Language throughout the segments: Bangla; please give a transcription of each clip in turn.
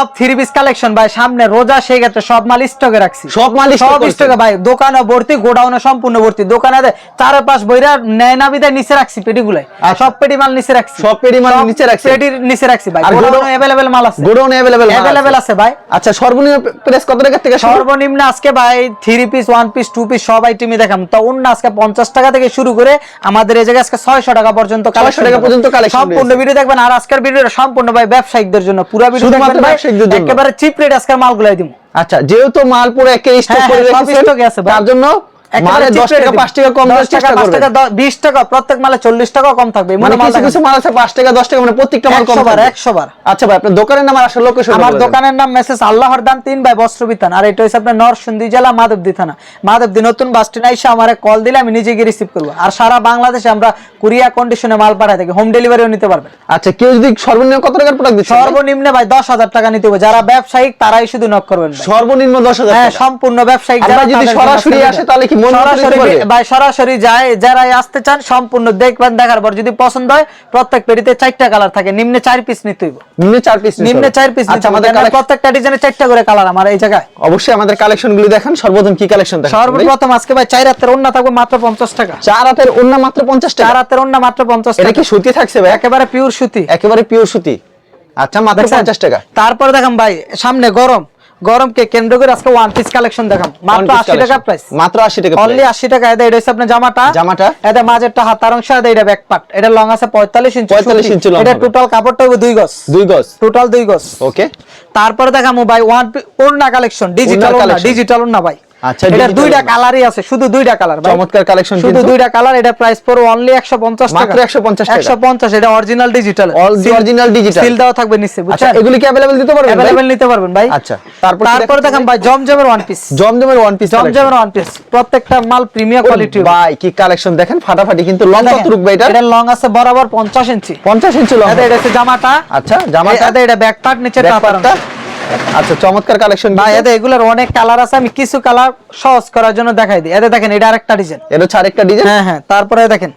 সব থ্রি পিস কালেকশন ভাই সামনে রোজা সেই ক্ষেত্রে সব মাল স্টকে রাখছি। সব মাল সব স্টকে ভাই দোকানে ভর্তি গোডাউনে সম্পূর্ণ ভর্তি। দোকানে চারে পাশ বইরা নেয় না বিদায় নিচে রাখছি আচ্ছা। সব পেটি মাল নিচে রাখছি। সব পেটি মাল নিচে? পেটির নিচে রাখছি ভাই। গোডাউনে অ্যাভেলেবেল মাল আছে। গোডাউন আছে। ভাই। আচ্ছা সর্বনিম্ন প্রাইস কত টাকা থেকে সর্বনিম্ন আজকে ভাই three piece one piece two piece সব আইটেমই দেখাম। তো অন্য আজকে পঞ্চাশ টাকা থেকে শুরু করে আমাদের এই জায়গায় আজকে ছয়শো টাকা পর্যন্ত 600 টাকা পর্যন্ত collection সম্পূর্ণ ভিডিও দেখবেন আর আজকের ভিডিওটা সম্পূর্ণ ভাই ব্যবসায়িকদের জন্য। পুরো ভিডিও দেখবেন জন্য। একেবারে চিপ রেট আজকের মালগুলাই দিব আচ্ছা যেহেতু মাল পুরো একে স্টক হ্যাঁ, করে হ্যাঁ, রেখেছেন। তার জন্য মালে 10 টাকা 5 টাকা কম দেওয়ার চেষ্টা করবেন। বিশ টাকা প্রত্যেক মালে চল্লিশ টাকা কম থাকবে। মানে কিছু কিছু মাল আছে 5 টাকা 10 টাকা মানে প্রত্যেকটা মাল কম 100 বার, 100 বার। আচ্ছা ভাই আপনার দোকানের নাম আর আসল লোকেশন আমার দোকানের নাম মেসেজ আল্লাহর দান তিন ভাই বস্ত্র আর এটা হচ্ছে আপনার নরসিংদী জেলা মাধবদী থানা। মাধবদী নতুন বাস স্ট্যান্ড আইসা আমারে কল দিলে আমি নিজে গিয়ে রিসিভ করব। আর সারা বাংলাদেশে আমরা কুরিয়া কন্ডিশনে মাল পাঠাই থাকি। হোম ডেলিভারিও নিতে পারবেন। আচ্ছা কেউ যদি সর্বনিম্ন কত টাকার প্রোডাক্ট দিচ্ছে? সর্বনিম্ন ভাই দশ হাজার টাকা নিতে হবে। যারা ব্যবসায়িক তারাই শুধু নক করবেন। সর্বনিম্ন 10000 হ্যাঁ সম্পূর্ণ ব্যবসায়িক যারা যদি সরাসরি আসে তাহলে কি সরাসরি ভাই সরাসরি যায় যারাই আসতে চান সম্পূর্ণ দেখবেন দেখার পর যদি পছন্দ হয় প্রত্যেক পেটিতে চারটা কালার থাকে। নিম্নে চার পিস নিতে হইব। নিম্নে 4 পিস নিম্নে চার পিস আচ্ছা আমাদের প্রত্যেকটা ডিজাইনে চারটা করে কালার আমার এই জায়গায়। অবশ্যই আমাদের কালেকশনগুলো দেখান সর্বপ্রথম কি কালেকশন দেখান? সর্বপ্রথম আজকে ভাই চার হাতের অন্য থাকবে মাত্র পঞ্চাশ টাকা। চার হাতের ওন্না মাত্র 50 চার হাতের অন্য মাত্র পঞ্চাশ এটা টাকা। কি সুতি থাকছে ভাই? একেবারে পিওর সুতি। একেবারে পিওর সুতি। আচ্ছা মাত্র দেখছেন? 50 টাকা। তারপরে দেখাম ভাই সামনে গরম। গরমকে কেন্দ্র করে আজকে ওয়ান পিস কালেকশন দেখাম মাত্র One piece আশি টাকা collection। প্রাইস মাত্র 80 টাকা অনলি price। আশি টাকা। এটা এটা হচ্ছে আপনার জামাটা। জামাটা? এটা মাঝেরটা হাতার অংশ এদের এটা ব্যাক পার্ট এটা লং আছে পঁয়তাল্লিশ ইঞ্চি 45 ইঞ্চি লং এটা টোটাল কাপড়টা হবে দুই গজ। দুই গজ। টোটাল দুই গজ। ওকে তারপরে দেখা ভাই ওয়ান ওড়না কালেকশন ডিজিটাল ওড়না ডিজিটাল ওড়না ভাই। আচ্ছা, এটা digital দুইটা ওড়না। কালারই আছে শুধু দুইটা কালার ভাই চমৎকার কালেকশন শুধু কিন্তু দুইটা কালার এটা প্রাইস পড়বে অনলি 150 টাকা মাত্র 150 টাকা। 150 এটা original digital All the original digital। Seal দেওয়া থাকবে নিচে আচ্ছা বুঝছেন এগুলি কি अवेलेबल দিতে পারবেন ভাই? अवेलेबल নিতে পারবেন ভাই আচ্ছা, তারপর কি তারপর দেখাচ্ছেন দেখাম ভাই জমজমের ওয়ান পিস জমজমের ওয়ান পিস জমজমের ওয়ান পিস প্রত্যেকটা মাল প্রিমিয়াম কোয়ালিটি ভাই কি কালেকশন দেখেন ফাটাফাটি কিন্তু লং কত রূপ ভাই এটা এটা লং আছে বরাবর 50 ইঞ্চি 50 ইঞ্চি লং এটা এটা হচ্ছে জামাটা আচ্ছা জামাটা এটা এটা ব্যাক পার্ট নিচে back টাপার part টা? আচ্ছা চমৎকার কালেকশন ভাই এতে এগুলোর অনেক কালার আছে আমি কিছু কালার সহজ করার জন্য দেখাই দিই। এতে দেখেন এটা আরেকটা ডিজাইন এটা হচ্ছে আরেকটা ডিজাইন হ্যাঁ হ্যাঁ তারপরে দেখেন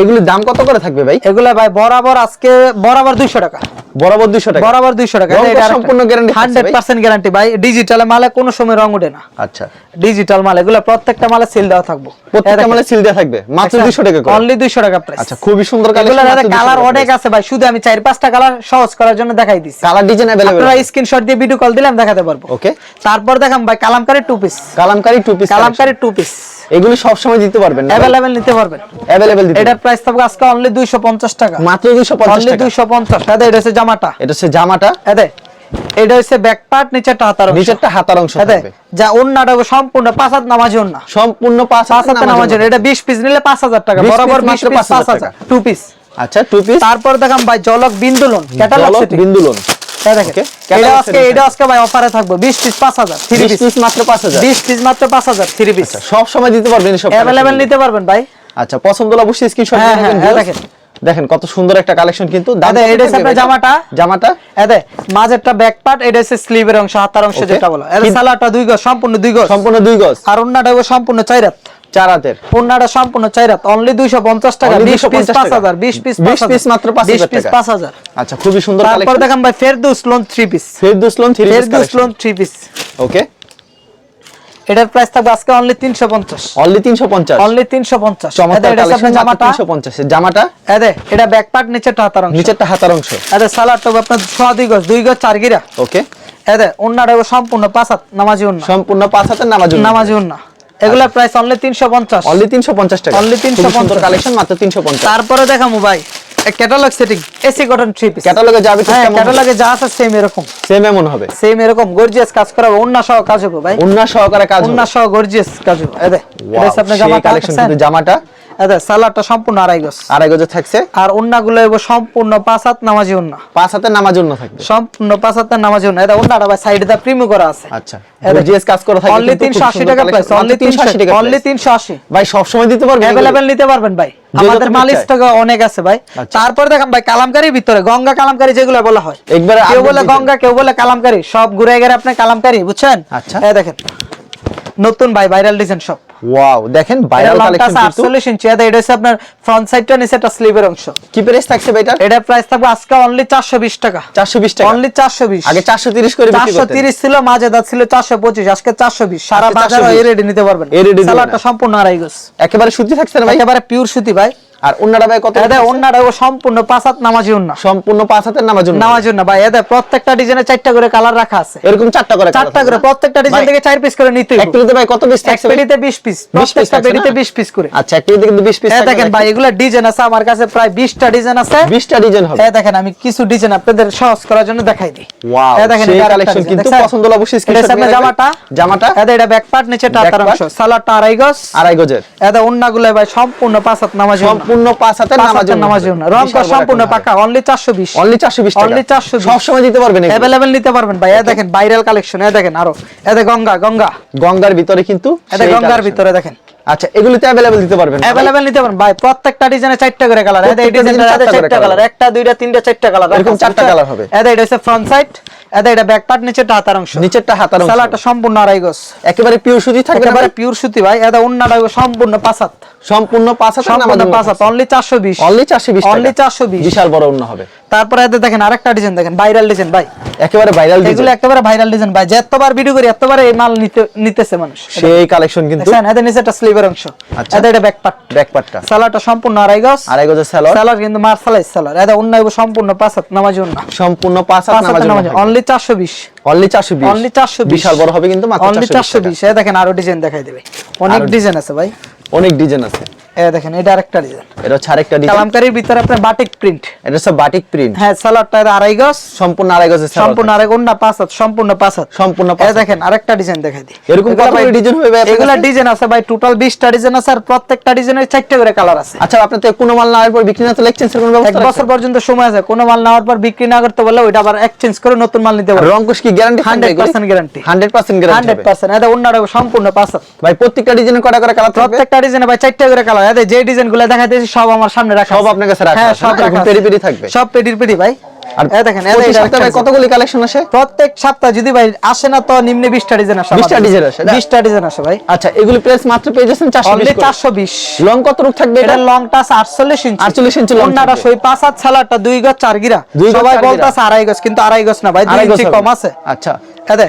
এগুলির দাম কত করে থাকবে ভাই এগুলা ভাই বরাবর আজকে বরাবর 200 টাকা বরাবর 200 টাকা বরাবর 200 টাকা রং তো সম্পূর্ণ guarantee থাকছে ভাই? 100% গ্যারান্টি ভাই ডিজিটাল মালে কোনো সময় রং ওঠে না আচ্ছা ডিজিটাল মাল এগুলো প্রত্যেকটা মালে সিল দেওয়া থাকবে প্রত্যেকটা মানে সিল দেওয়া থাকবে মাত্র 200 টাকা করে অনলি 200 টাকা প্রাইস আচ্ছা খুবই সুন্দর এগুলোর কালেকশন কালার অনেক আছে ভাই শুধু আমি চার পাঁচটা কালার সহজ করার জন্য দেখাই দিছি কালার ডিজাইন अवेलेबल আপনারা স্ক্রিনশট দিয়ে ভিডিও কল দিলে আমি দেখাতে পারবো ওকে তারপর দেখাম ভাই Kalamkari two piece Kalamkari two piece Kalamkari two piece এগুলি সব সময় দিতে পারবেন না অ্যাভেলেবেল নিতে পারবেন अवेलेबल দিতে এটার প্রাইস থাকবে আজকে অনলি 250 টাকা মাত্র 250 অনলি টাকা 250 এটা এটা হচ্ছে জামাটা এটা হচ্ছে জামাটা এদে এটা হচ্ছে ব্যাক পার্ট নিচেরটা হাতার অংশ নিচেরটা হাতার অংশ এদে থাকবে যা ওন্নাটা হবে সম্পূর্ণ পাঁচ হাত নামাজি ওন্না সম্পূর্ণ পাঁচ পাঁচ হাতে হাতে নামাজি ওন্না। এটা 20 পিস নিলে 5000 টাকা 20 বরাবর piece 20 মাত্র পিস 5,000 5000 টু পিস আচ্ছা টু পিস তারপর দেখাম ভাই জলক বিন্দুলন ক্যাটালগ সেটিং বিন্দুলন দেখেন Okay, এটা catalog আজকে setting এটা আজকে ভাই অফারে থাকবে। 20 পিস 5000 থ্রি 20 পিস পিস মাত্র 5000 20 পিস মাত্র 5000 থ্রি পিস সব সময় দিতে পারবেন নিতে পারবেন ভাই। আচ্ছা পছন্দ হলে অবশ্যই স্ক্রিনশট দিয়ে নেবেন viewers। দেখেন। দেখেন কত সুন্দর একটা কালেকশন কিন্তু। এটা হচ্ছে ভাই? জামাটা। জামাটা? মাঝেরটা ব্যাক পার্ট এটা হচ্ছে স্লিভের অংশ হাতার অংশ যেটা বলো। সালাটা দুই গজ সম্পূর্ণ দুই গজ। সম্পূর্ণ দুই গজ। আর অন্যটা সম্পূর্ণ চার হাত চার সম্পূর্ণ চার হাত অনলি 250 টাকা 20 পিস 5000 20 পিস 20 piece মাত্র 5000 20 পিস 5000 আচ্ছা খুবই সুন্দর তারপর দেখাম ভাই Ferdous lawn 3 piece Ferdous lawn 3 piece Ferdous lawn 3 piece okay এটার প্রাইস থাকবে আজকে অনলি 350 অনলি 350 অনলি 350 চমৎকার এটা আপনার জামাটা? 350 এর জামাটা? এদে এটা ব্যাক পার্ট নিচেরটা হাতার অংশ। নিচেরটা হাতার অংশ। এদে সালাডটা হবে আপনার সোয়া দুই গজ দুই গজ চার গিরা। ওকে এদে হবে সম্পূর্ণ পাঁচ হাত নামাজি অন্য সম্পূর্ণ পাঁচ হাতের নামাজ নামাজি অন্য এগুলার প্রাইস অনলি 350 অনলি 350 টাকা। অনলি 350 খুবই কালেকশন মাত্র 350 তারপরে দেখামু ভাই catalogue setting AC cotton three piece ক্যাটালগে যাবে ঠিক হ্যাঁ কেমন ক্যাটালগে যা আছে সেম এরকম। সেম এমন হবে। সেম এরকম গর্জিয়াস কাজ করা হবে সহ কাজ হবে ভাই। উন্না সহকারে কাজ অন্য সহ গর্জিয়াস কাজ হবে। এদে এটা আপনার জামাটা কালেকশন জামাটা। এদে সালাডটা সম্পূর্ণ আড়াই গজ। আড়াই গজে থাকছে? আর হইব সম্পূর্ণ পাঁচ হাত নামাজি পাঁচ হাতের নামাজ থাকবে? সম্পূর্ণ পাঁচ হাত নামাজি অন্য এটা ভাই সাইডে দা করা আছে। আচ্ছা। জিএস কাজ করা থাকে অনলি 380 টাকা প্রাইস অনলি 380 টাকা অনলি 380 ভাই সব সময় দিতে পারবেন? অ্যাভেলেবেল নিতে পারবেন ভাই। আমাদের মাল চাই। অনেক আছে ভাই। আচ্ছা। তারপর দেখাম ভাই কালামকারীর ভিতরে গঙ্গা কালামকারী যেগুলো বলা হয়। একবারে কেউ বলে গঙ্গা কেউ বলে কালামকারী। সব ঘুরে গেলে আপনি কালামকারী বুঝছেন? আচ্ছা। এই দেখেন। নতুন ভাই ভাইরাল ডিজাইন সব। ওয়াও দেখেন ভাইরাল কালেকশন কিন্তু আটচল্লিশ ইঞ্চি এটা এটা হচ্ছে আপনার ফ্রন্ট সাইডটা নিচে একটা স্লিভের অংশ। কি প্রাইস থাকছে ভাই এটা এটা প্রাইস থাকবে আজকে অনলি চারশো বিশ টাকা। 420 টাকা। অনলি চারশো বিশ। আগে 430 করে বিক্রি করতেন। তিরিশ ছিল মাঝে দাদ ছিল চারশো পঁচিশ আজকে চারশো বিশ। সারা বাজার 420 এই রেডি নিতে পারবেন। এই রেডি সালাডটা সম্পূর্ণ আড়াই গস একেবারে সুতি থাকছে না ভাই? একেবারে পিওর সুতি ভাই। আর ভাই কত সম্পূর্ণ পাঁচাত নামাজি সম্পূর্ণ পাঁচ হাতের নামার নামাজি অন্য ভাই এদের প্রত্যেকটা ডিজাইনে চারটা করে কালার রাখা আছে। এরকম চারটা করে চারটা করে প্রত্যেকটা ডিজাইন থেকে চার পিস করে নিতে ভাই কত পিস এক থাকছে ভাই? পেটিতে পিস প্রত্যেকটা থাকছে পেটিতে না? বিশ পিস করে। আচ্ছা কিন্তু 20 পিস এই দেখেন ভাই। এগুলা ডিজাইন আছে আমার কাছে প্রায় ডিজাইন আছে। 20টা ডিজাইন হবে। দেখেন আমি কিছু ডিজাইন আপনাদের সহজ করার জন্য দেখাই দিই। ওয়াও দেখেন এটা কালেকশন কিন্তু পছন্দ হলে অবশ্যই এটা স্ক্রিনশট জামাটা। জামাটা? এদের এটা ব্যাক পার্ট নিচে টাটার অংশ। সালাডটা আড়াই গজ। আড়াই গজের। অন্যগুলো ভাই সম্পূর্ণ পাঁচাত নামাজি সম্পূর্ণ পাঁচ হাতের নামার জন্য নামাজি অন্য রং কর সম্পূর্ণ পাকা অনলি চারশো বিশ অনলি 420 টাকা Only 420 সব সময় দিতে পারবেন এগুলো। অ্যাভেলেবেল নিতে পারবেন ভাই এ দেখেন ভাইরাল কালেকশন এ দেখেন আরো এদের গঙ্গা গঙ্গা গঙ্গার ভিতরে কিন্তু এদের সেই গঙ্গার collection। ভিতরে দেখেন আচ্ছা এগুলিতে अवेलेबल দিতে পারবেন না ভাই? অ্যাভেলেবেল নিতে পারবেন ভাই প্রত্যেকটা ডিজাইনে চারটা করে কালার এদের এই প্রত্যেকটা ডিজাইনটা design এ চারটা করে চারটা কালার colour। একটা দুইটা তিনটা চারটা কালার এরকম চারটা colour হবে। এদের এটা হচ্ছে ফ্রন্ট সাইড এদের এটা ব্যাক পার্ট নিচেরটা হাতার অংশ। নিচেরটা হাতার অংশ। সালাটা সম্পূর্ণ আড়াই গজ। একেবারে পিওর সুতি থাকবে একেবারে পিওর সুতি ভাই। এদের অন্যটা সম্পূর্ণ পাঁচাত সম্পূর্ণ পাঁচ সম্পূর্ণ পাঁচাত অনলি চারশো বিশ। অনলি 420 টাকা। অনলি চারশো বিশ। বিশাল বড় অন্য হবে। তারপরে এদের দেখেন আরেকটা ডিজাইন দেখেন ভাইরাল ডিজাইন ভাই। একেবারে ভাইরাল ডিজাইন এগুলো একেবারে ভাইরাল ডিজাইন ভাই। যতবার ভিডিও করি এতবার এই মাল নিতে নিতেছে মানুষ। সেই কালেকশন কিন্তু। দেখছেন? এদের নিচে একটা স্লিভের অংশ। আচ্ছা। এটা ব্যাক পার্ট ব্যাক পার্টটা সালাটা সম্পূর্ণ আড়াই গজ। আড়াই গজের সালোয়ার সালার কিন্তু মার্শালাইজ সালার এটা অন্য সম্পূর্ণ পাঁচাত নামাজি অন্য। সম্পূর্ণ পাঁচ হাত পাঁচাত নামার জন্য অনলি চারশো বিশ। অনলি 420 অনলি চারশো বিশাল বড় হবে কিন্তু মাত্র অনলি 420 চারশো টাকা। দেখেন আরও ডিজাইন দেখাই দেবে। অনেক ডিজাইন আছে ভাই। অনেক ডিজাইন আছে। এ দেখেন এটা আরেকটা ডিজাইন এটা হচ্ছে আরেকটা ডিজাইন কালামকারীর ভিতরে আপনার বাটিক প্রিন্ট এটা হচ্ছে বাটিক প্রিন্ট হ্যাঁ সালাডটা এটা আড়াই গজ। সম্পূর্ণ আড়াই গজের সম্পূর্ণ আরেক অন্য পাঁচাত সম্পূর্ণ পাঁচাত সম্পূর্ণ পাঁচ হাত। দেখেন আরেকটা ডিজাইন দেখাই দিই। এরকম ভাই- ডিজাইন হবে ভাই এগুলা ডিজাইন আছে ভাই টোটাল 20টা ডিজাইন আছে আর প্রত্যেকটা ডিজাইনের চারটা করে কালার আছে। আচ্ছা আপনার তো কোনো মাল নেওয়ার পর বিক্রি না তো এক্সচেঞ্জের কোনো এক ব্যবস্থা বছর পর্যন্ত সময় আছে কোনো মাল নেওয়ার পর বিক্রি না করতে বললে ওইটা আবার এক্সচেঞ্জ করে নতুন মাল নিতে পারবে রংকুশ কি guarantee 100% guarantee। 100% guarantee hundred percent এটা অন্যটা সম্পূর্ণ পাঁচ ভাই প্রত্যেকটা ডিজাইনের কটা করে কালার প্রত্যেকটা ডিজাইনে ভাই চারটা করে কালার এদের যে ডিজাইনগুলো দেখাইতেছি সব আমার সামনে রাখা সব আপনার কাছে রাখা হ্যাঁ সব। পেরি পেরি থাকবে। সব ভাই। আর দেখেন কতগুলি কালেকশন আসে? প্রত্যেক সপ্তাহ যদি ভাই আসে না তো নিম্নে 20টা ডিজাইন আসে 20টা design আসে, না? 20টা ডিজাইন আসে ভাই। আচ্ছা এগুলি প্রাইস মাত্র পেয়ে যাচ্ছেন 420 420 লং কত রূপ থাকবে এটা? এটা লং টাস 48 ইঞ্চি 48 ইঞ্চি সই পাঁচ হাত ছালাটা গজ গিরা। সবাই বলতাছে আড়াই গজ কিন্তু আড়াই গজ না ভাই দুই ইঞ্চি কম আছে। আচ্ছা। এদে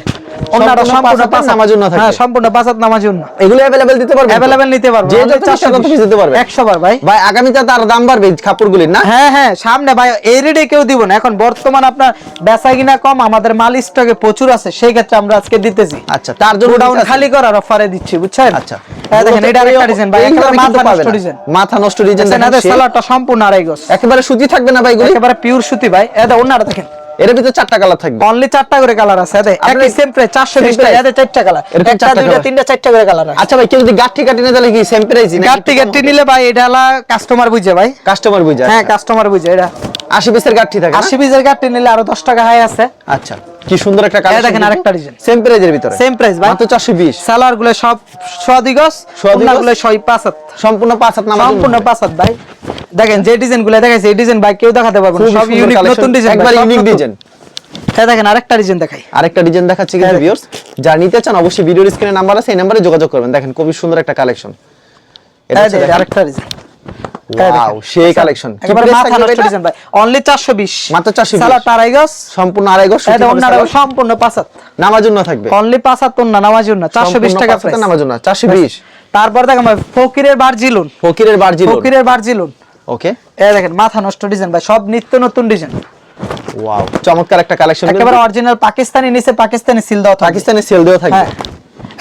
অন্যটা সম্পূর্ণ সম্পূর্ণ পাঁচ হাত পাঁচ হাত নামাজ উন্না থাকবে। হ্যাঁ সম্পূর্ণ পাঁচ হাত নামাজ উন্না এগুলো अवेलेबल দিতে পারবেন তো? অ্যাভেলেবেল নিতে পারবো যে Only যত ইচ্ছা তত 420 piece দিতে পারবে 100 বার ভাই ভাই আগামীতে তার দাম বাড়বে কাপড়গুলির না হ্যাঁ হ্যাঁ সামনে ভাই এই রেটে কেউ দিব না এখন বর্তমান আপনার বেচা কিনা কম আমাদের মাল স্টকে প্রচুর আছে সেই ক্ষেত্রে আমরা আজকে দিতেছি আচ্ছা তার জন্য গোডাউন দিতে আছে। খালি করার অফারে দিচ্ছি বুঝছেন আচ্ছা এই দেখেন এটা আরেকটা ডিজাইন ভাই এইগুলো একেবারে আমি কিন্তু মাথা পাবে নষ্ট না। ডিজাইন মাথা নষ্ট ডিজাইন দেখেন এদের সালোয়ারটা সম্পূর্ণ আড়াই গজ একেবারে সুতি থাকবে না ভাই এগুলি একেবারে পিওর সুতি ভাই এটা অন্যটা দেখেন এর ভিতরে চারটা কালার থাকবে। অনলি চারটা করে কালার আছে একই সেম প্রাইস 420 Same টাকা? চারটা কালার একটা দুইটা তিনটা চারটা করে কালার আছে। আচ্ছা ভাই কেউ যদি গাঠি কাটি না তাহলে কি সেম প্রাইস গাট্টি গাট্টি নিলে ভাই এটা হলো কাস্টমার বুঝে ভাই। কাস্টমার বুঝে হ্যাঁ কাস্টমার বুঝে এটা। 80 পিসের গাঠি থাকে না? আশি পিসের গাট্টি নিলে আরও দশ টাকা হাই আছে। আচ্ছা কি সুন্দর একটা কালার দেখেন আরেকটা ডিজাইন সেম প্রাইজের ভিতরে? সেম প্রাইস ভাই। মাত্র 420 সালোয়ারগুলো সব সোয়াদি গজ সোয়াদি গুলো সই পাঁচ হাত। সম্পূর্ণ পাঁচ হাত নামাজ সম্পূর্ণ পাঁচ হাত ভাই। দেখেন যে ডিজাইনগুলো দেখাইছে এই ডিজাইন ভাই কেউ দেখাতে পারবে না সব ইউনিক নতুন ডিজাইন একবার ইউনিক ডিজাইন এই দেখেন আরেকটা ডিজাইন দেখাই। আরেকটা ডিজাইন দেখাচ্ছি কিন্তু হ্যাঁ, ভিউয়ার্স যারা নিতে চান অবশ্যই ভিডিওর স্ক্রিনে নাম্বার আছে এই নম্বরে যোগাযোগ করবেন। দেখেন খুবই সুন্দর একটা কালেকশন এটা দেখেন আরেকটা ডিজাইন ওয়াও সেই কালেকশন কি একেবারে মাথা নষ্ট ডিজাইন ভাই। অনলি 420 মাত্র 420 সালোয়ার আড়াই সম্পূর্ণ আড়াই গজ এটা অন্যরা সম্পূর্ণ পাঁচ হাত নামার জন্য থাকবে। অনলি পাঁচ না নামাজ না 420 টাকা প্রাইস নামার জন্য। 420 তারপর দেখেন ভাই ফকিরের বারজিলুন। ফকিরের বারজি ফকিরের বারজিলুন। ওকে এই দেখেন মাথা নষ্ট ডিজাইন ভাই সব নিত্য নতুন ডিজাইন। ওয়াও চমৎকার একটা কালেকশন একেবারে অরিজিনাল পাকিস্তানি নিচে পাকিস্তানি সিল থাকে পাকিস্তানি সেল দেওয়া থাকবে। হ্যাঁ।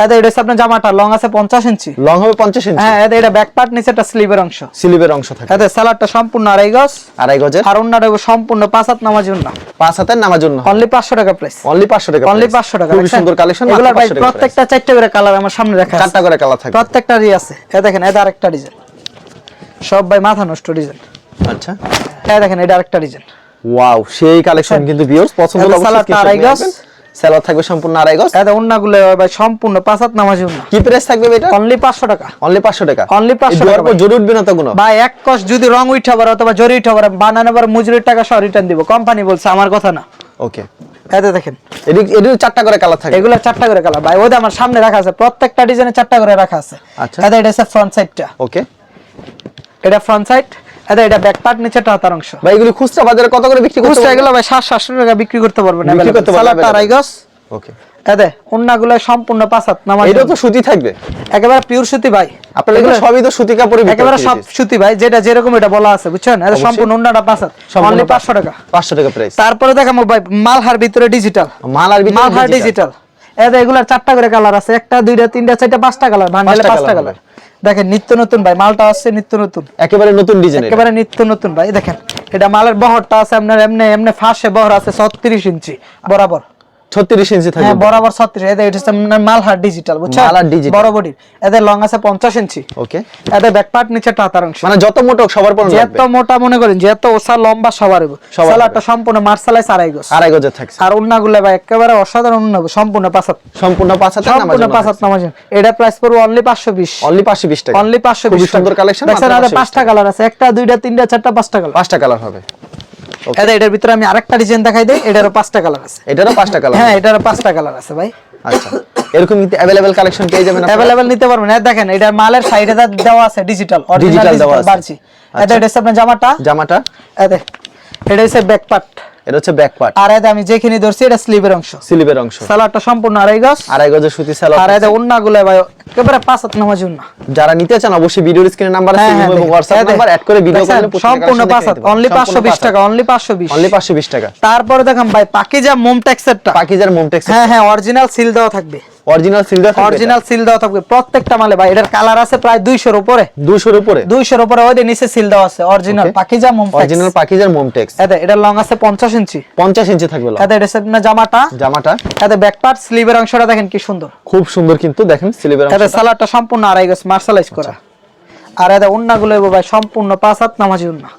এটা এটা আপনার জামাটা লং আছে 50 ইঞ্চি। লং হবে 50 ইঞ্চি। হ্যাঁ এটা এটা ব্যাক পার্ট নিচে একটা স্লিভের অংশ। স্লিভের অংশ থাকে। সালাডটা সম্পূর্ণ আড়াই গজ। আড়াই গজের। আর অন্যটা সম্পূর্ণ পাঁচ হাত নামাজ না পাঁচ হাতের নামার জন্য। অনলি 500 টাকা প্রাইস অনলি 500 টাকা অনলি price। 500 টাকা। দেখছেন? সুন্দর কালেকশন এগুলোর ভাই প্রত্যেকটা চারটে করে কালার আমার সামনে রাখা আছে। চারটা করে কালার থাকবে। প্রত্যেকটারই আছে। দেখেন এটা আরেকটা ডিজাইন সব ভাই মাথা নষ্ট ডিজাইন আচ্ছা। এ দেখেন এটা আরেকটা ডিজাইন ওয়াও সেই কালেকশন কিন্তু ভিউয়ার্স পছন্দ এটা হলে অবশ্যই আড়াই গজ। স্যালাড থাকবে সম্পূর্ণ আড়াই গজ। এটা অন্যগুলো ভাই সম্পূর্ণ পাঁচ হাত নামাজ না কি প্রাইস থাকবে এটা? অনলি 500 টাকা। অনলি 500 টাকা। Only 500 এই দুয়ার টাকা পর। জরুরি উঠবে না তো কোনো? ভাই এক কষ যদি রং উঠা পারে অথবা জরি উঠা পারে বানানো বার মজুরির টাকা সহ রিটার্ন দিব। কোম্পানি বলছে আমার কথা না। ওকে এতে দেখেন। এদিক এদিকে চারটা করে কালার থাকে এগুলো চারটা করে কালার ভাই ওই আমার সামনে রাখা আছে। প্রত্যেকটা ডিজাইনে চারটা করে রাখা আছে। আচ্ছা। এটা হচ্ছে ফ্রন্ট সাইডটা ওকে এটা ফ্রন্ট সাইড এতে এটা ব্যাক পার্ট নিচেটা হাতার অংশ। ভাই এগুলি খুচরা বাজারে কত করে বিক্রি করতে খুচরা এগুলো ভাই সাত সাতশো টাকা বিক্রি করতে পারবেন বিক্রি করতে পারবেন সালাদটা available। ওকে এতে অন্যগুলো সম্পূর্ণ পাঁচাত নামাজ এটাও তো সুতি থাকবে? একেবারে পিওর সুতি ভাই। আপনার এগুলো সবই তো সুতি কাপড়ে একেবারে সব সুতি ভাই যেটা যেরকম এটা বলা আছে বুঝছেন? এটা সম্পূর্ণ অন্যটা পাঁচাত অনলি পাঁচশো টাকা। পাঁচশো টাকা প্রাইস তারপরে দেখাবো ভাই মালহার ভিতরে ডিজিটাল মালার ভিতরে মালহার ডিজিটাল এতে এগুলার চারটা করে কালার আছে। একটা দুইটা তিনটা চারটা পাঁচটা কালার ভান্ডালে পাঁচটা কালার দেখেন নিত্য নতুন ভাই মালটা আছে নিত্য নতুন। একেবারে নতুন ডিজাইন একেবারে নিত্য নতুন ভাই দেখেন এটা মালের বহরটা আছে আপনার এমনি এমনি ফাঁসে বহর আছে ছত্রিশ ইঞ্চি বরাবর। ছত্রিশ ইঞ্চি হ্যাঁ বরাবর ছত্রিশ। এদের এটা হচ্ছে আপনার মালহার ডিজিটাল মালহার digital। বড় এদের লং আছে পঞ্চাশ ইঞ্চি। ওকে এদের ব্যাক পার্ট নিচে মানে যত মোটা সবার পর যেত মোটা মনে করেন যেত ওসা লম্বা সবার সম্পূর্ণ আড়াই গোছ আড়াই গজের থাকছে। আর ভাই একেবারে অসাধারণ সম্পূর্ণ পাঁচাত। সম্পূর্ণ পাঁচ হাজার সম্পূর্ণ পাঁচাত নামাজ এটা প্রাইস পড়বে অনলি পাঁচশো বিশ। অনলি পাঁচশো বিশ টাকা। অনলি পাঁচশো খুবই বিশ সুন্দর কালেকশন দেখছেন আরে পাঁচটা কালার আছে। একটা দুইটা তিনটা চারটা পাঁচটা কালার পাঁচটা কালার হবে। এটা এটার ভিতরে আমি আরেকটা ডিজাইন দেখাই দেই এটারও পাঁচটা কালার আছে। এটারও পাঁচটা কালার হ্যাঁ এটারও পাঁচটা কালার আছে ভাই। আচ্ছা। এরকম अवेलेबल কালেকশন পেয়ে যাবেন অ্যাভেলেবেল নিতে পারবেন। এই দেখেন এটার মালের সাইডে দেওয়া আছে ডিজিটাল অরিজিনাল দেওয়া আছে। বারছি এটা আচ্ছা। এটা হচ্ছে আপনার জামাটা। জামাটা? এই দেখ এটা হচ্ছে ব্যাক পার্ট এটা হচ্ছে ব্যাক পার্ট আর আমি যেখানে ধরছি এটা স্লিভের অংশ। স্লিভের অংশ। সালোয়ারটা সম্পূর্ণ আড়াই গজ। আড়াই গজের সুতি সালোয়ার ভাই একেবারে পাঁচ হাত নামাজ যারা নিতে চান অবশ্যই ভিডিওর স্ক্রিনে নাম্বার আছে হ্যাঁ, হ্যাঁ, এবং নাম্বার অ্যাড করে ভিডিও? করলে সম্পূর্ণ পাঁচ হাত অনলি পাঁচশো বিশ টাকা অনলি পাঁচশো বিশ। অনলি 520 টাকা। তারপরে দেখেন ভাই পাকিজা মোমটেক্সেরটা পাকিজার মোমটেক্স হ্যাঁ হ্যাঁ অরিজিনাল সিল দেওয়া থাকবে। অরিজিনাল সিলভার অরিজিনাল সিল দাও থাকবে। প্রত্যেকটা মালে ভাই এটার কালার আছে প্রায় দুইশোর উপরে। 200 এর উপরে? দুইশোর উপরে ওই যে নিচে সিল দাও আছে। অরিজিনাল পাকিজা মোম অরিজিনাল পাকিজার মোম টেক্স এটা লং আছে পঞ্চাশ ইঞ্চি। 50 ইঞ্চি থাকবে লং। এটা এটা জামাটা? জামাটা? এটা ব্যাক পার্ট স্লিভের অংশটা দেখেন কি সুন্দর। খুব সুন্দর কিন্তু দেখেন স্লিভের অংশটা। এটা সালাডটা সম্পূর্ণ আড়াই গেছে মার্শালাইজ করা। আর এতে উন্নাগুলো ভাই সম্পূর্ণ পাঁচ হাত নামাজি উন্না।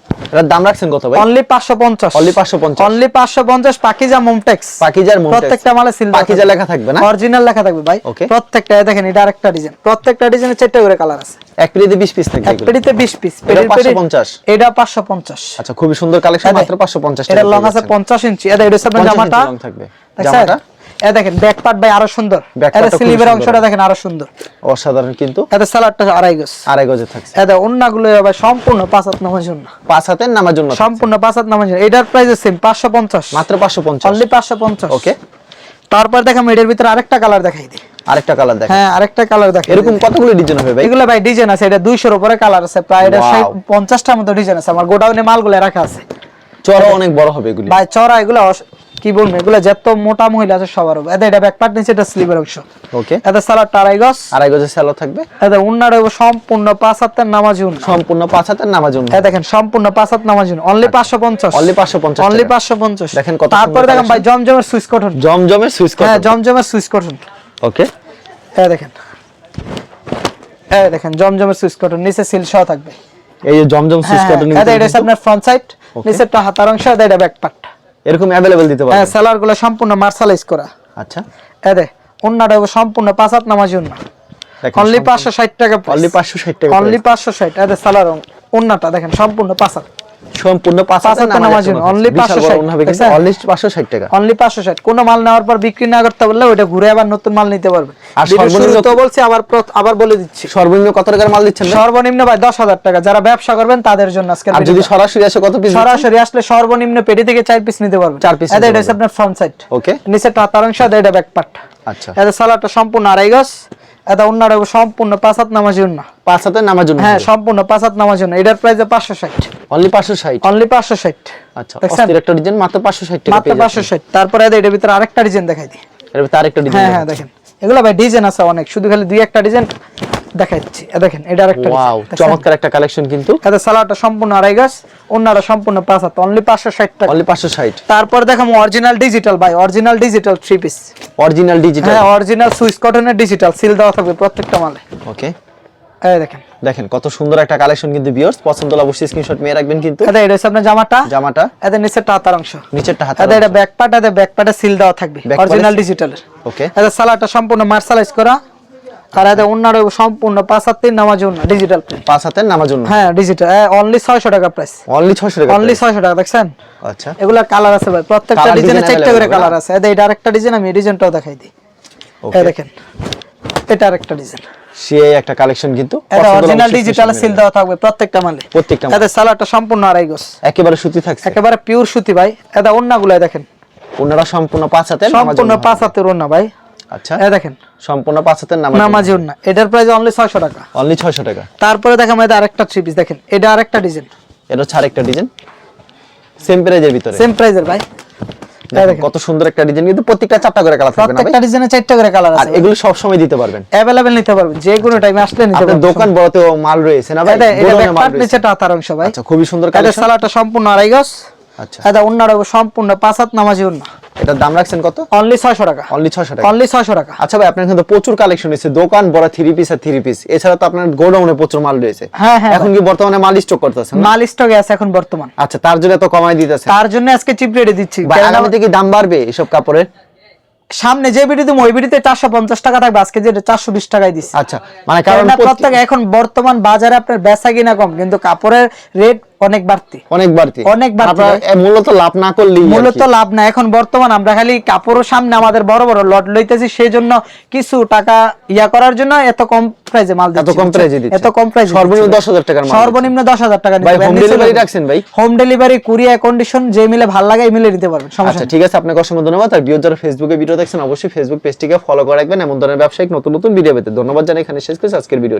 দাম রাখছেন কত ভাই? অনলি পাঁচশো পঞ্চাশ। Only 550 অনলি পাঁচশো পঞ্চাশ পাকিজা মোমটেক্স পাকিজার মোমটেক্স প্রত্যেকটা মালে সিল পাকিজা লেখা থাকবে না? অরিজিনাল লেখা থাকবে ভাই। প্রত্যেকটা দেখেন এটা আরেকটা ডিজাইন প্রত্যেকটা ডিজাইনে চারটা করে কালার আছে। এক পিলিতে 20 পিস থাকবে এক। পেটিতে বিশ পিস এটা 550 এটা পাঁচশো পঞ্চাশ। আচ্ছা খুবই সুন্দর কালেকশন মাত্র 550 টাকা এটা লং আছে পঞ্চাশ ইঞ্চি। এটা এটা আপনার জামাটা। থাকবে। জামাটা? এ দেখেন ব্যাক পার্ট ভাই আরও সুন্দর। এটা স্লিভের অংশটা দেখেন আরও সুন্দর। অসাধারণ কিন্তু। এটা সালাডটা আড়াই গজ। আড়াই গজের থাকছে। এটা অন্যগুলো ভাই সম্পূর্ণ পাঁচ হাত নামার জন্য। পাঁচ হাতের নামার জন্য সম্পূর্ণ পাঁচ হাত নামার জন্য। এটার প্রাইস সেম পাঁচশো পঞ্চাশ। মাত্র 550 অনলি পাঁচশো পঞ্চাশ। ওকে তারপর দেখাম এটার ভিতরে আরেকটা কালার দেখাই দিই। আরেকটা কালার দেখেন হ্যাঁ আরেকটা কালার দেখাই এরকম কতগুলো ডিজাইন হবে ভাই? এগুলো ভাই ডিজাইন আছে এটা দুইশোর উপরে কালার আছে প্রায় এটা Wow. ষাট- পঞ্চাশটার মতো ডিজাইন আছে। আমার গোডাউনে মালগুলো রাখা আছে। চড়া অনেক বড় হবে এগুলি। ভাই চড়া এগুলো কি বলব এগুলো যত মোটা মহিলা আছে সবার হবে এটা ব্যাক পার্ট নিচে এটা স্লিভের অংশ। ওকে এদের সালাডটা আড়াই গজ। আড়াই গজের স্যালো থাকবে? এদের উন্নার হইব সম্পূর্ণ পাঁচ হাতের নামাজি উন্না। সম্পূর্ণ পাঁচ হাতের নামার জন্য এ দেখেন সম্পূর্ণ পাঁচ হাত নামাজি অনলি পাঁচশো পঞ্চাশ। Only 550 অনলি টাকা। পাঁচশো পঞ্চাশ। দেখেন কত তারপরে দেখেন ভাই জমজমের সুইচ কটন জমজমের সুইচ কটন হ্যাঁ জমজমের সুইচ কটন ওকে এ দেখেন। এ দেখেন জমজমের সুইচ কটন নিচে সিল সহ থাকবে। এই যে জমজম সুইচ হ্যাঁ কটন এটা এটা আপনার ফ্রন্ট সাইড নিচেরটা হাতার অংশ এটা এটা ব্যাক পার্ট এরকম অ্যাভেলেবেল দিতে পারবেন। হ্যাঁ সালোয়ারগুলো সম্পূর্ণ মার্সালাইজ করা। আচ্ছা। এদে ওন্নাটা সম্পূর্ণ পাঁচাত নামাজি ওন্না। অনলি 560 টাকা অনলি 560 টাকা অনলি 560 এদে সালার ওন্নাটা দেখেন সম্পূর্ণ পাঁচাত সম্পূর্ণ পাঁচ পাঁচ হাতের হাতের নামার নামার জন্য জন্য, only বিশাল বড় 560 ওড়না হবে কিন্তু অনলি 560 টাকা। অনলি পাঁচশো ষাট। কোনো মাল নেওয়ার পর বিক্রি না করতে বললে ওইটা ঘুরে আবার নতুন মাল নিতে পারবে। আর সর্বনিম্ন- শুরুতেও বলছি আবার আবার বলে দিচ্ছি। সর্বনিম্ন কত টাকার মাল দিচ্ছেন সর্বনিম্ন ভাই দশ হাজার টাকা। যারা ব্যবসা করবেন তাদের জন্য আজকের আর যদি সরাসরি আসে কত পিস সরাসরি আসলে সর্বনিম্ন পেটি থেকে চার পিস নিতে পারবেন। চার piece এদের নিতে এটা হচ্ছে। আপনার ফ্রন্ট সাইড ওকে নিচে টাতার অংশ এটা ব্যাক পার্ট আচ্ছা। এদের সালাডটা সম্পূর্ণ আড়াই গজ। এটা অন্যটা সম্পূর্ণ পাঁচ হাত নামাজি অন্য পাঁচ হাতের নামার জন্য হ্যাঁ সম্পূর্ণ পাঁচ হাত নামাজি অন্য এটার প্রাইস পাঁচশো ষাট। অনলি 560 অনলি পাঁচশো ষাট। আচ্ছা একটা ডিজাইন মাত্র পাঁচশো ষাট মাত্র পাঁচশো ষাট। তারপরে এটার ভিতরে আরেকটা ডিজাইন দেখাই দিই। এটার এর আরেকটা ডিজাইন হ্যাঁ হ্যাঁ দেখেন। এগুলো ভাই ডিজাইন আছে অনেক। শুধু খালি দুই একটা ডিজাইন দেখাচ্ছি। দেখেন এটা আরেকটা ওয়াও চমৎকার একটা কালেকশন কিন্তু। এটা সালাডটা সম্পূর্ণ আড়াই গাছ অন্যটা সম্পূর্ণ পাঁচ হাত অনলি পাঁচশো ষাট টাকা। অনলি 560 তারপর দেখাম অরিজিনাল ডিজিটাল ভাই original digital three piece original digital হ্যাঁ অরিজিনাল সুইস কটনের ডিজিটাল সিল দেওয়া থাকবে প্রত্যেকটা মালে। ওকে এই দেখেন। দেখেন কত সুন্দর একটা কালেকশন কিন্তু ভিউয়ার্স পছন্দ হলে অবশ্যই স্ক্রিনশট নিয়ে রাখবেন কিন্তু। এটা এটা আপনার জামাটা। জামাটা। এদের নিচে টাতার অংশ। নিচেরটা হাতে এটা এটা ব্যাক পার্ট এদের ব্যাক পার্টে সিল দেওয়া থাকবে। অরিজিনাল ডিজিটালের ওকে এদের সালাডটা সম্পূর্ণ মার্শালাইজ করা। আর অন্যান্য সম্পূর্ণ পাঁচ হাত তিন নামাজ অন্য ডিজিটাল পাঁচ হাতের নামার জন্য হ্যাঁ ডিজিটাল অনলি ছয়শো টাকা প্রাইস অনলি ছশো টাকা অনলি ছয়শো টাকা দেখছেন? আচ্ছা। এগুলা কালার আছে ভাই প্রত্যেকটা ডিজাইনে চারটা করে কালার আছে। এতে এটা আরেকটা ডিজাইন আমি ডিজাইনটাও দেখাই দিই. এই দেখেন এটা আরেকটা ডিজাইন সে একটা কালেকশন কিন্তু এটা অরিজিনাল ডিজিটাল সিল দেওয়া থাকবে প্রত্যেকটা মালে। প্রত্যেকটা মালে। এতে সালাডটা সম্পূর্ণ আড়াই একেবারে সুতি থাকছে। একেবারে পিওর সুতি ভাই। এটা ওন্নাগুলাই দেখেন। ওনারা সম্পূর্ণ পাঁচ হাতের সম্পূর্ণ পাঁচ হাতের ওন্না ভাই। আচ্ছা। দেখেন। সম্পূর্ণ পাঁচ হাতের নামাজি ওন্না এটার প্রাইস অনলি ছয়শো টাকা। অনলি ছয়শো টাকা। তারপরে দেখেন এটা আরেকটা থ্রি পিস দেখেন এটা আরেকটা ডিজাইন এটা হচ্ছে আরেকটা ডিজাইন সেম প্রাইজের ভিতরে। সেম প্রাইসের ভাই। কত সুন্দর একটা ডিজাইন কিন্তু প্রত্যেকটা চারটা করে কালার থাকবে প্রত্যেকটা ডিজাইনে চারটা করে কালার আর এগুলো সব সময় দিতে পারবেন। অ্যাভেলেবেল নিতে পারবেন। যে কোনো টাইমে আসলে নিতে পারবেন। দোকান বড়তেও মাল রয়েছে না ভাই? এটা এটা গোডাউনে মাল ব্যাকপার্ট নিচে টাতার অংশ ভাই। আচ্ছা খুবই সুন্দর এটা কালেকশন সালাটা সম্পূর্ণ আড়াই গজ। আচ্ছা। এটা অন্যার সম্পূর্ণ পাঁচ হাত নামাজি অন্য। এটার দাম রাখছেন কত? অনলি ছয়শো টাকা। অনলি ছশো টাকা। অনলি ছয়শো টাকা। আচ্ছা ভাই আপনার কিন্তু প্রচুর কালেকশন দোকান বড় থ্রি পিস আর থ্রি পিস এছাড়া তো আপনার গোডাউনে প্রচুর মাল রয়েছে। হ্যাঁ, হ্যাঁ, এখন কি বর্তমানে মাল স্টক করতেছেন? মাল স্টকে আছে এখন বর্তমান। আচ্ছা তার জন্য এত কমাই দিতেছে তার জন্য আজকে চিপ রেটে দিচ্ছি। ভাই আগামীতে কি দাম বাড়বে এসব কাপড়ের? সামনে যে বিডি তুমি ওই বিডিতে চারশো পঞ্চাশ টাকা থাকবে। আজকে যেটা চারশো বিশ টাকায় দিচ্ছি। আচ্ছা মানে কারণ প্রত্যেক এখন বর্তমান বাজারে আপনার বেচা কিনা কম কিন্তু কাপড়ের রেট অনেক বাড়তি। অনেক বাড়তি। অনেক বাড়তি মূলত লাভ না করলেই মূলত লাভ না। এখন বর্তমান আমরা খালি কাপড়ের সামনে আমাদের বড় বড় লট লইতেছি সেই জন্য কিছু টাকা ইয়া করার জন্য এত কম প্রাইসে মাল এত কম এত কম প্রাইসে সর্বনিম্ন 10,000 টাকার মাল সর্বনিম্ন দশ হাজার টাকা ভাই, home delivery রাখছেন ভাই? হোম ডেলিভারি কুরিয়ার কন্ডিশন যে মিলে ভালো লাগে এই মিলে নিতে পারবেন। সমস্যা আচ্ছা ঠিক আছে আপনাকে অসংখ্য ধন্যবাদ। আর যারা ফেসবুকে ভিডিও দেখছেন অবশ্যই ফেসবুক পেজটিকে ফলো করে রাখবেন। এমন ধরনের ব্যবসায়িক নতুন নতুন ভিডিও পেতে। ধন্যবাদ জানাই এখানে শেষ করছি। আজকের ভিডিও